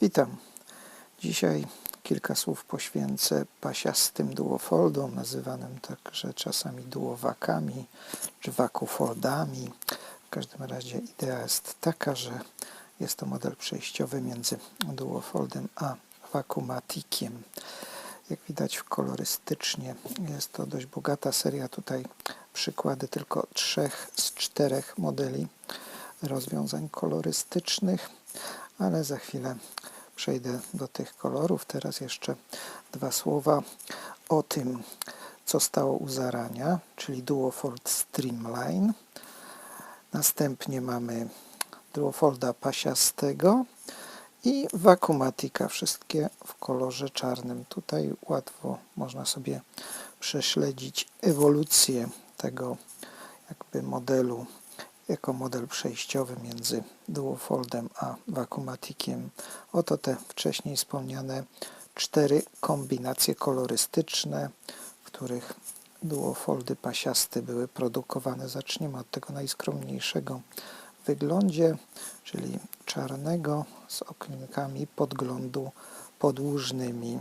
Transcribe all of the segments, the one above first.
Witam. Dzisiaj kilka słów poświęcę pasiastym duofoldom, nazywanym także czasami duowakami czy wakufoldami. W każdym razie idea jest taka, że jest to model przejściowy między duofoldem a wakumatikiem. Jak widać kolorystycznie jest to dość bogata seria. Tutaj przykłady tylko trzech z czterech modeli rozwiązań kolorystycznych, ale za chwilę przejdę do tych kolorów. Teraz jeszcze dwa słowa o tym, co stało u zarania, czyli Duofold Streamline. Następnie mamy Duofolda pasiastego i Vacuumatica, wszystkie w kolorze czarnym. Tutaj łatwo można sobie prześledzić ewolucję tego jakby modelu jako model przejściowy między Duofoldem a Vacuumatikiem. Oto te wcześniej wspomniane cztery kombinacje kolorystyczne, w których duofoldy pasiaste były produkowane. Zaczniemy od tego najskromniejszego wyglądzie, czyli czarnego z okienkami podglądu podłużnymi.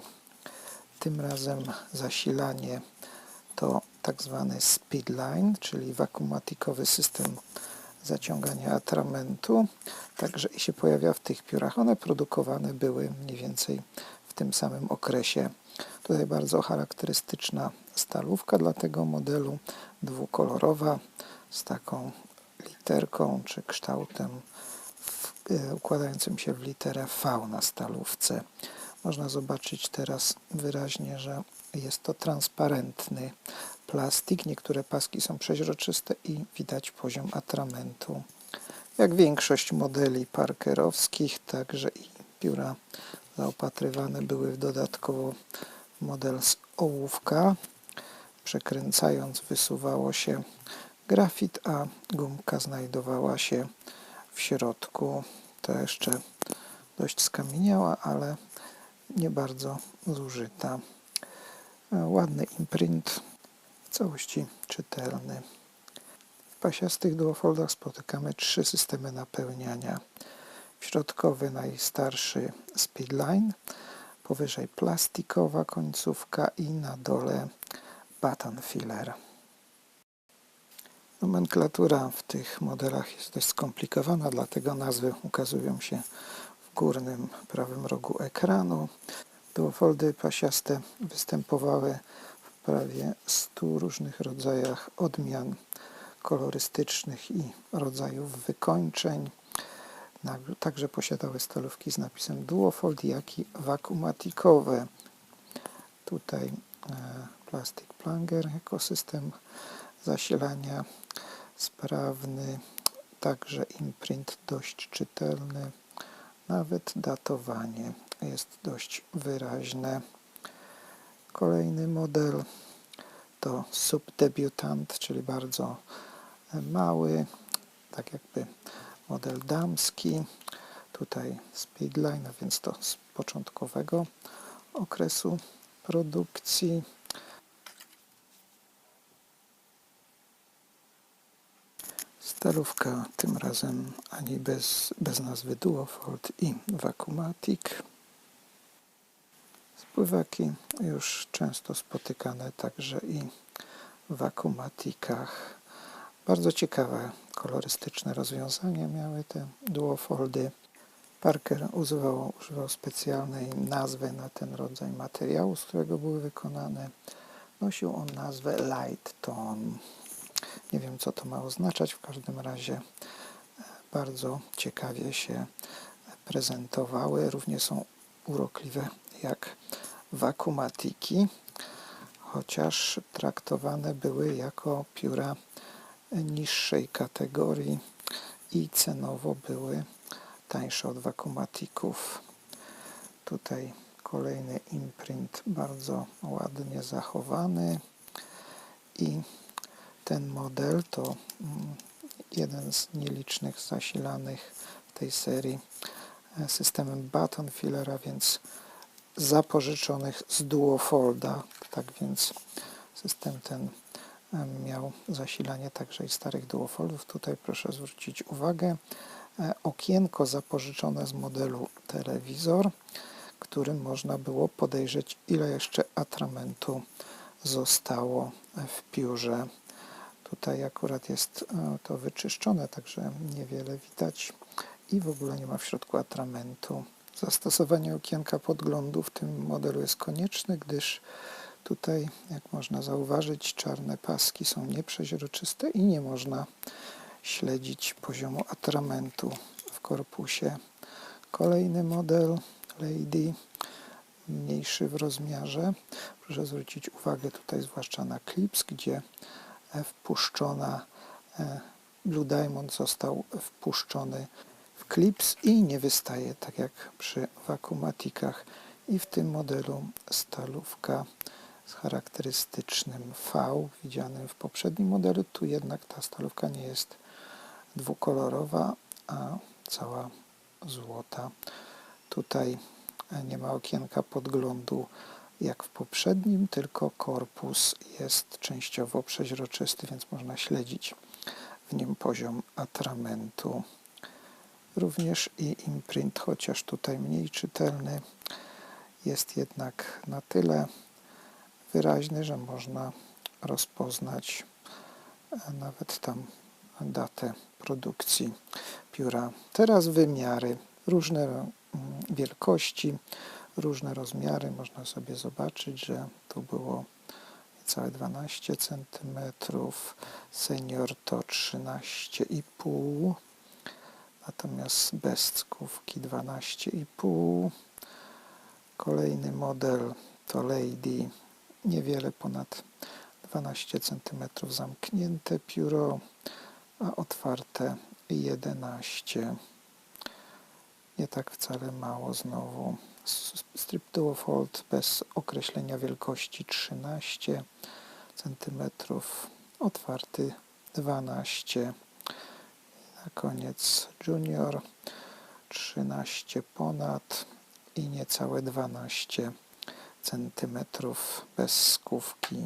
Tym razem zasilanie to tak zwany speedline, czyli wakumatikowy system zaciągania atramentu. Także i się pojawia w tych piórach. One produkowane były mniej więcej w tym samym okresie. Tutaj bardzo charakterystyczna stalówka dla tego modelu, dwukolorowa, z taką literką czy kształtem w, e, układającym się w literę V na stalówce. Można zobaczyć teraz wyraźnie, że jest to transparentny plastik. Niektóre paski są przeźroczyste i widać poziom atramentu. Jak większość modeli parkerowskich, także i pióra zaopatrywane były w dodatkowo model z ołówka. Przekręcając wysuwało się grafit, a gumka znajdowała się w środku. To jeszcze dość skamieniała, ale nie bardzo zużyta. Ładny imprint, całości czytelny. W pasiastych duofoldach spotykamy trzy systemy napełniania. Środkowy, najstarszy speedline, powyżej plastikowa końcówka i na dole button filler. Nomenklatura w tych modelach jest dość skomplikowana, dlatego nazwy ukazują się w górnym prawym rogu ekranu. Duofoldy pasiaste występowały prawie 100 różnych rodzajach odmian kolorystycznych i rodzajów wykończeń. Także posiadały stalówki z napisem Duofold, jak i wakumatikowe. Tutaj e, plastik planger jako system zasilania sprawny, także imprint dość czytelny, nawet datowanie jest dość wyraźne. Kolejny model to subdebiutant, czyli bardzo mały, tak jakby model damski. Tutaj speedline, więc to z początkowego okresu produkcji. Starówka tym razem ani bez, bez nazwy Duofold i Vacuumatic. Spływaki już często spotykane także i w Vacuumaticach. Bardzo ciekawe kolorystyczne rozwiązania miały te duofoldy. Parker używał, używał specjalnej nazwy na ten rodzaj materiału, z którego były wykonane. Nosił on nazwę Light Tone. Nie wiem, co to ma oznaczać. W każdym razie e, bardzo ciekawie się prezentowały. Również są urokliwe jak wakumatiki, chociaż traktowane były jako pióra niższej kategorii i cenowo były tańsze od wakumatików. Tutaj kolejny imprint bardzo ładnie zachowany i ten model to mm, jeden z nielicznych zasilanych w tej serii systemem button fillera, więc zapożyczonych z Duofolda. Tak więc system ten miał zasilanie także i starych Duofoldów. Tutaj proszę zwrócić uwagę e, okienko zapożyczone z modelu telewizor, którym można było podejrzeć, ile jeszcze atramentu zostało w piórze. Tutaj akurat jest e, to wyczyszczone, także niewiele widać i w ogóle nie ma w środku atramentu. Zastosowanie okienka podglądu w tym modelu jest konieczne, gdyż tutaj, jak można zauważyć, czarne paski są nieprzeźroczyste i nie można śledzić poziomu atramentu w korpusie. Kolejny model Lady, mniejszy w rozmiarze. Proszę zwrócić uwagę tutaj zwłaszcza na klips, gdzie wpuszczona e, Blue Diamond został wpuszczony w klips i nie wystaje tak jak przy wakumatikach i w tym modelu stalówka z charakterystycznym V widzianym w poprzednim modelu. Tu jednak ta stalówka nie jest dwukolorowa, a cała złota. Tutaj nie ma okienka podglądu jak w poprzednim, tylko korpus jest częściowo przeźroczysty, więc można śledzić w nim poziom atramentu. Również i imprint, chociaż tutaj mniej czytelny, jest jednak na tyle wyraźny, że można rozpoznać e, nawet tam datę produkcji pióra. Teraz wymiary, różne mm, wielkości, różne rozmiary. Można sobie zobaczyć, że tu było całe 12 cm, senior to 13,5 natomiast bez skówki 12,5 kolejny model to Lady. Niewiele ponad 12 cm zamknięte pióro a otwarte 11 nie tak wcale mało znowu. Strip duofold bez określenia wielkości 13 cm otwarty 12 na koniec junior 13 ponad i niecałe 12 cm bez skówki.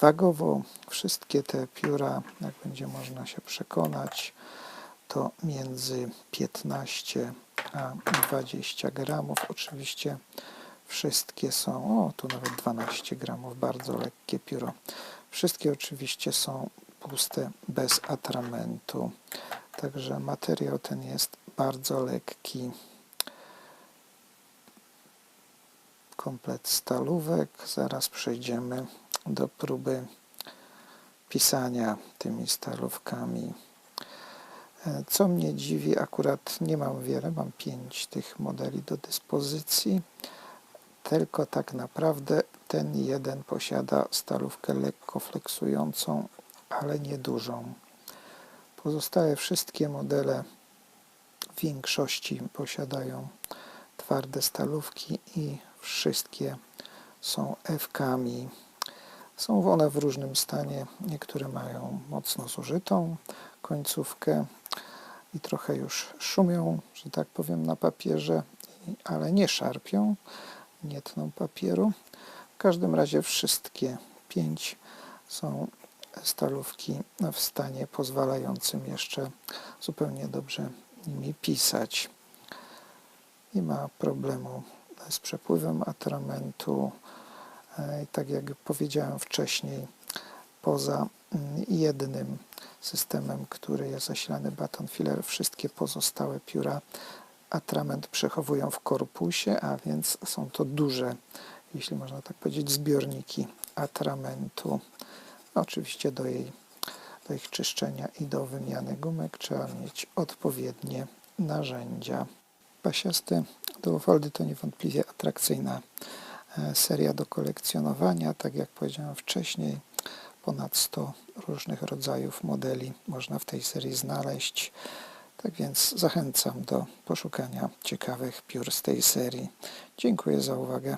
Wagowo wszystkie te pióra, jak będzie można się przekonać, to między 15 a 20 gramów. Oczywiście wszystkie są, o tu nawet 12 gramów, bardzo lekkie pióro. Wszystkie oczywiście są puste, bez atramentu. Także materiał ten jest bardzo lekki. Komplet stalówek. Zaraz przejdziemy do próby pisania tymi stalówkami. E, co mnie dziwi, akurat nie mam wiele, mam pięć tych modeli do dyspozycji, tylko tak naprawdę ten jeden posiada stalówkę lekko fleksującą, ale niedużą. Pozostałe wszystkie modele w większości posiadają twarde stalówki i wszystkie są F-kami. Są one w różnym stanie. Niektóre mają mocno zużytą końcówkę i trochę już szumią, że tak powiem, na papierze, ale nie szarpią, nie tną papieru. W każdym razie wszystkie pięć są stalówki w stanie pozwalającym jeszcze zupełnie dobrze nimi pisać. Nie ma problemu z przepływem atramentu. E, tak jak powiedziałem wcześniej, poza mm, jednym systemem, który jest zasilany baton filler, wszystkie pozostałe pióra atrament przechowują w korpusie, a więc są to duże, jeśli można tak powiedzieć, zbiorniki atramentu. Oczywiście do, jej, do ich czyszczenia i do wymiany gumek trzeba mieć odpowiednie narzędzia. Pasiasty duofoldy to niewątpliwie atrakcyjna e, seria do kolekcjonowania. Tak jak powiedziałem wcześniej, ponad 100 różnych rodzajów modeli można w tej serii znaleźć. Tak więc zachęcam do poszukania ciekawych piór z tej serii. Dziękuję za uwagę.